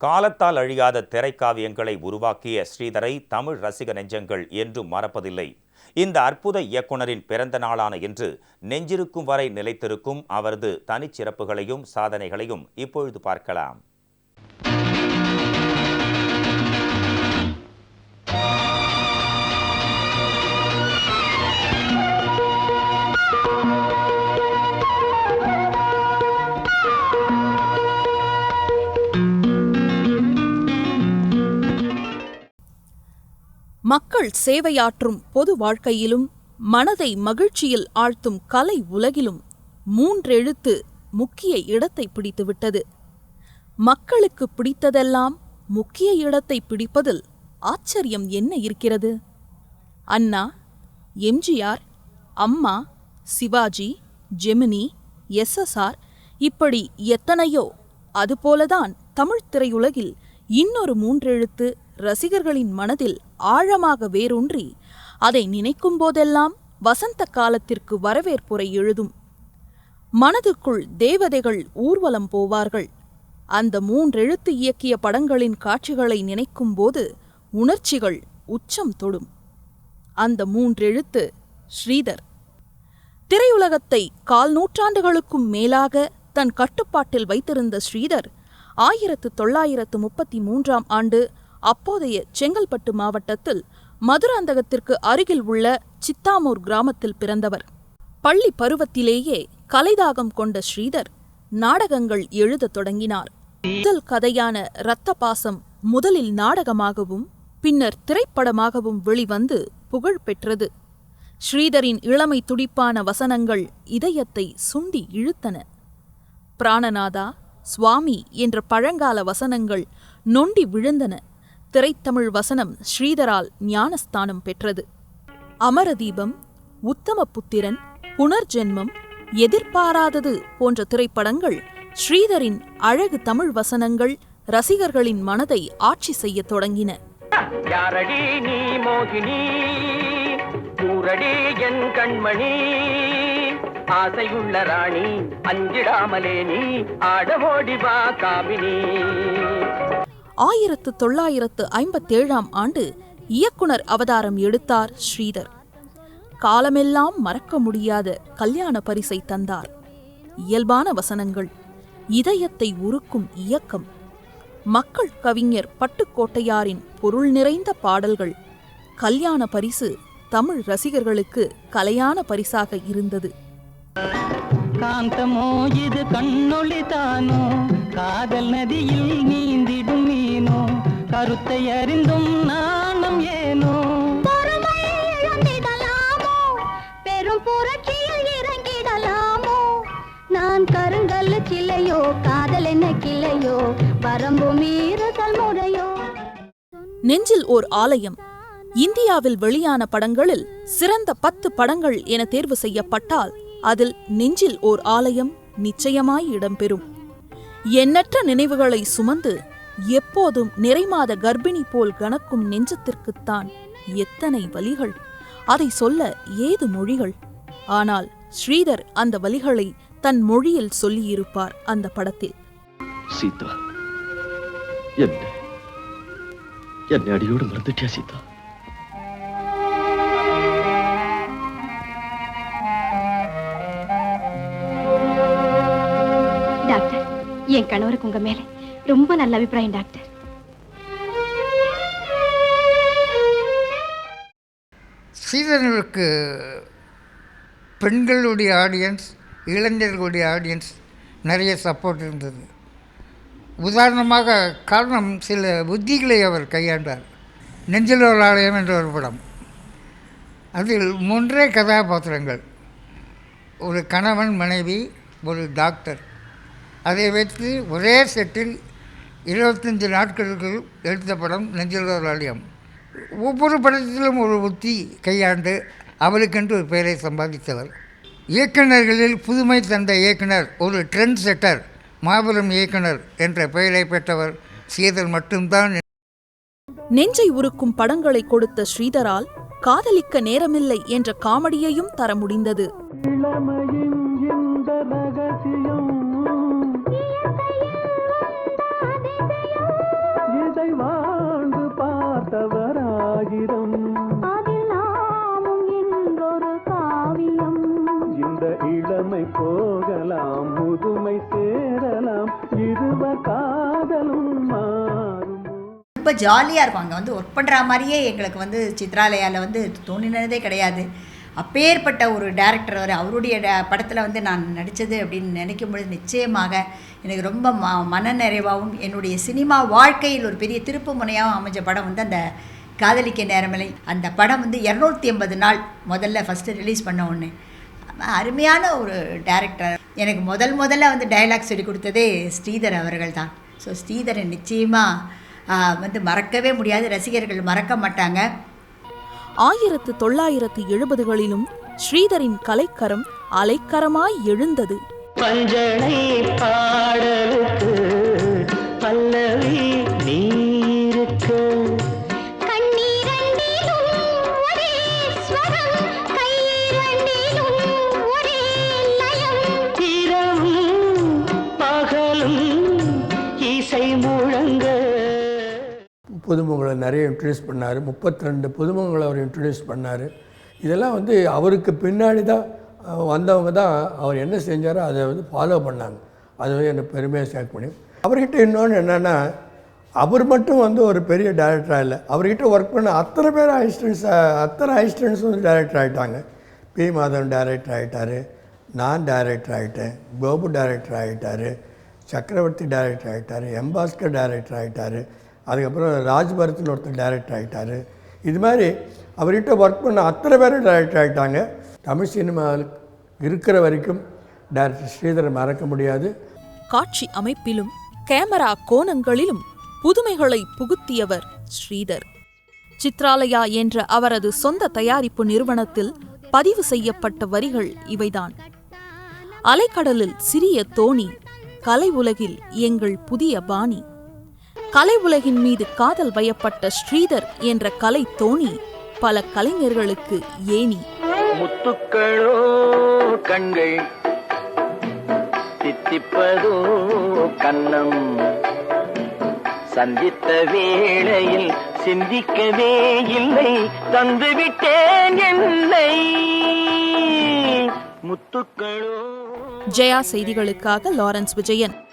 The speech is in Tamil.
காலத்தால் அழியாத திரைக்காவியங்களை உருவாக்கிய ஸ்ரீதரை தமிழ் ரசிக நெஞ்சங்கள் என்றும் மறப்பதில்லை. இந்த அற்புத இயக்குனரின் பிறந்த நாளான இன்று நெஞ்சிருக்கும் வரை நிலைத்திருக்கும் அவரது தனிச்சிறப்புகளையும் சாதனைகளையும் இப்பொழுது பார்க்கலாம். மக்கள் சேவையாற்றும் பொது வாழ்க்கையிலும் மனதை மகிழ்ச்சியில் ஆழ்த்தும் கலை உலகிலும் மூன்றெழுத்து முக்கிய இடத்தை பிடித்துவிட்டது. மக்களுக்கு பிடித்ததெல்லாம் முக்கிய இடத்தை பிடிப்பதில் ஆச்சரியம் என்ன இருக்கிறது? அண்ணா எம்ஜிஆர் அம்மா சிவாஜி ஜெமினி எஸ்எஸ்ஆர் இப்படி எத்தனையோ அதுபோலதான் தமிழ்த் திரையுலகில் இன்னொரு மூன்றெழுத்து ரசிகர்களின் மனதில் ஆழமாக வேரூன்றி அதை நினைக்கும் போதெல்லாம் வசந்த காலத்திற்கு வரவேற்புரை எழுதும். மனதுக்குள் தேவதைகள் ஊர்வலம் போவார்கள். அந்த மூன்றெழுத்து இயக்கிய படங்களின் காட்சிகளை நினைக்கும் போது உணர்ச்சிகள் உச்சம் தொடும். அந்த மூன்றெழுத்து ஸ்ரீதர். திரையுலகத்தை கால் நூற்றாண்டுகளுக்கும் மேலாக தன் கட்டுப்பாட்டில் வைத்திருந்த ஸ்ரீதர் ஆயிரத்து தொள்ளாயிரத்து முப்பத்தி மூன்றாம் ஆண்டு அப்போதைய செங்கல்பட்டு மாவட்டத்தில் மதுராந்தகத்திற்கு அருகில் உள்ள சித்தாமூர் கிராமத்தில் பிறந்தவர். பள்ளி பருவத்திலேயே கலைதாகம் கொண்ட ஸ்ரீதர் நாடகங்கள் எழுதத் தொடங்கினார். முதல் கதையான இரத்த பாசம் முதலில் நாடகமாகவும் பின்னர் திரைப்படமாகவும் வெளிவந்து புகழ் பெற்றது. ஸ்ரீதரின் இளமை துடிப்பான வசனங்கள் இதயத்தை சுண்டி இழுத்தன. பிராணநாதா சுவாமி என்ற பழங்கால வசனங்கள் நொண்டி விழுந்தன. திரைத்தமிழ் வசனம் ஸ்ரீதரால் ஞானஸ்தானம் பெற்றது. அமரதீபம் உத்தமபுத்திரன் புனர்ஜென்மம் எதிர்பாராதது போன்ற திரைப்படங்கள் ஸ்ரீதரின் அழகு தமிழ் வசனங்கள் ரசிகர்களின் மனதை ஆட்சி செய்ய தொடங்கின. கண்மணி? ஆசையுள்ள ராணி அஞ்சிடாமலே நீ ஆடவோடி வா காமினி. ஆயிரத்து தொள்ளாயிரத்து ஐம்பத்தேழாம் ஆண்டு இயக்குனர் அவதாரம் எடுத்தார் ஸ்ரீதர். காலமெல்லாம் மறக்க முடியாத கல்யாண பரிசை தந்தார். இயல்பான வசனங்கள் இதயத்தை உருக்கும் இயக்கம் மக்கள் கவிஞர் பட்டுக்கோட்டையாரின் பொருள் நிறைந்த பாடல்கள் கல்யாண பரிசு தமிழ் ரசிகர்களுக்கு கலையான பரிசாக இருந்தது. காந்தமோ இது கண்ணொளி தானோ? காதல் நதியில் நீந்திட கருத்தை அறிந்தும் நாணம் ஏனோ? பெரும் புரட்சியில் இறங்கிடலாமோ? நான் கருங்கல் சிலையோ காதல் என்ன கிளையோ? வரம்பு மீறுதல் முறையோ? நெஞ்சில் ஓர் ஆலயம். இந்தியாவில் வெளியான படங்களில் சிறந்த பத்து படங்கள் என தேர்வு செய்யப்பட்டால் அதில் நெஞ்சில் ஓர் ஆலயம் நிச்சயமாய் இடம்பெறும். எண்ணற்ற நினைவுகளை சுமந்து எப்போதும் நிறைமாத கர்ப்பிணி போல் கனக்கும் நெஞ்சத்திற்குத்தான் எத்தனை வலிகள்? அதை சொல்ல ஏது மொழிகள்? ஆனால் ஸ்ரீதர் அந்த வலிகளை தன் மொழியில் சொல்லியிருப்பார் அந்த படத்தில். சீதா என்ன? என்னை அடியோடு மறந்துட்டியா சீதா? டாக்டர் என் கணவருக்கு உங்க மேல ரொம்ப நல்ல அபிப்பிராயம் டாக்டர். ஸ்ரீதரனுக்கு பெண்களுடைய ஆடியன்ஸ் இளைஞர்களுடைய ஆடியன்ஸ் நிறைய சப்போர்ட் இருந்தது. உதாரணமாக காரணம் சில புத்திகளை அவர் கையாண்டார். நெஞ்சில் ஆலயம் என்ற ஒரு படம். அதில் மூன்றே கதாபாத்திரங்கள். ஒரு கணவன் மனைவி ஒரு டாக்டர் அதை வைத்து ஒரே செட்டில் இருபத்தஞ்சு நாட்களுக்கு எடுத்த படம் நெஞ்சில் ஒரு ஆலயம் ஒவ்வொரு படத்திலும் ஒரு உத்தி கையாண்டு அவருக்கென்று ஒரு பெயரை சம்பாதித்தவர். இயக்குநர்களில் புதுமை தந்த இயக்குனர் ஒரு ட்ரெண்ட் செட்டர் மாபெரும் இயக்குனர் என்ற பெயரை பெற்றவர் சீதர் மட்டும்தான். நெஞ்சை உருக்கும் படங்களை கொடுத்த ஸ்ரீதரால் காதலிக்க நேரமில்லை என்ற காமெடியையும் தர முடிந்தது. இளமை போகலாம் முதுமை சேரலாம் இதுவ காதலும் ரொம்ப ஜாலியாக இருக்கும். அங்கே வந்து ஒர்க் பண்ணுற மாதிரியே எங்களுக்கு வந்து சித்ராலயாவில் வந்து தோணினதே கிடையாது. அப்பேற்பட்ட ஒரு டேரக்டர் அவர் அவருடைய படத்தில் வந்து நான் நடித்தது அப்படின்னு நினைக்கும் பொழுது நிச்சயமாக எனக்கு ரொம்ப ம மன நிறைவாகவும் என்னுடைய சினிமா வாழ்க்கையில் ஒரு பெரிய திருப்பு முனையாகவும் அமைஞ்ச படம் வந்து அந்த காதலிக்க நேரமில்லை. அந்த படம் வந்து இரநூத்தி எண்பது நாள் முதல்ல ஃபஸ்ட்டு ரிலீஸ் பண்ண ஒன்று அருமையான ஒரு டேரக்டர் எனக்கு முதல் முதல்ல வந்து டயலாக் சொல்லி கொடுத்ததே ஸ்ரீதர் அவர்கள் தான் ஸோ ஸ்ரீதரை நிச்சயமாக வந்து மறக்கவே முடியாது. ரசிகர்கள் மறக்க மாட்டாங்க. ஆயிரத்து தொள்ளாயிரத்து எழுபதுகளிலும் ஸ்ரீதரின் கலைக்கரம் அலைக்கரமாய் எழுந்தது. பஞ்சனை பாடலுக்கு பல்லவி நீருக்கு புதுமுகங்களை நிறைய இன்ட்ரடியூஸ் பண்ணார். முப்பத்தி ரெண்டு புதுமுகங்களை அவர் இன்ட்ரடியூஸ் பண்ணார். இதெல்லாம் வந்து அவருக்கு பின்னாடி தான் வந்தவங்க தான் அவர் என்ன செஞ்சாரோ அதை வந்து ஃபாலோ பண்ணாங்க. அது வந்து எனக்கு பெருமையாக சேர்க்க முடியும் அவர்கிட்ட இன்னொன்று என்னென்னா அவர் மட்டும் வந்து ஒரு பெரிய டைரக்டராக இல்லை. அவர்கிட்ட ஒர்க் பண்ண அத்தனை பேர் அசிஸ்டன்ஸ் அத்தனை அசிஸ்டன்ஸ் வந்து டைரக்டர் ஆகிட்டாங்க பி. மாதவன் டைரக்டர் ஆகிட்டார் நான் டைரக்டர் ஆகிட்டேன் கோபு டைரக்டர் ஆகிட்டார் சக்கரவர்த்தி டைரக்டர் ஆகிட்டார் எம்பாஸ்கர் டேரக்டர் டைரக்டர் ஆகிட்டார் அதுக்கப்புறம் ராஜ்பரத்னு ஒருத்தர் டைரக்டர் ஆகிட்டார் இது மாதிரி அவர்கிட்ட ஒர்க் பண்ண அத்தனை பேரும் டைரக்டர் ஆகிட்டாங்க தமிழ் சினிமாவில் இருக்கிற வரைக்கும் டைரக்டர் ஸ்ரீதரை மறக்க முடியாது. காட்சி அமைப்பிலும் கேமரா கோணங்களிலும் புதுமைகளை புகுத்தியவர் ஸ்ரீதர். சித்ராலயா என்ற அவரது சொந்த தயாரிப்பு நிறுவனத்தில் பதிவு செய்யப்பட்ட வரிகள் இவைதான். அலைக்கடலில் சிறிய தோணி கலை உலகில் எங்கள் புதிய பாணி. கலை உலகின் மீது காதல் வயப்பட்ட ஸ்ரீதர் என்ற கலை தோணி பல கலைஞர்களுக்கு ஏணி முத்துக்களோ கண்கள் தித்திப்பதோ கண்ணம். சந்தித்த வேளையில் சிந்திக்கவே இல்லை தந்துவிட்டேன் என்னை. முத்துக்களோ. ஜெயா செய்திகளுக்காக லாரன்ஸ் விஜயன்.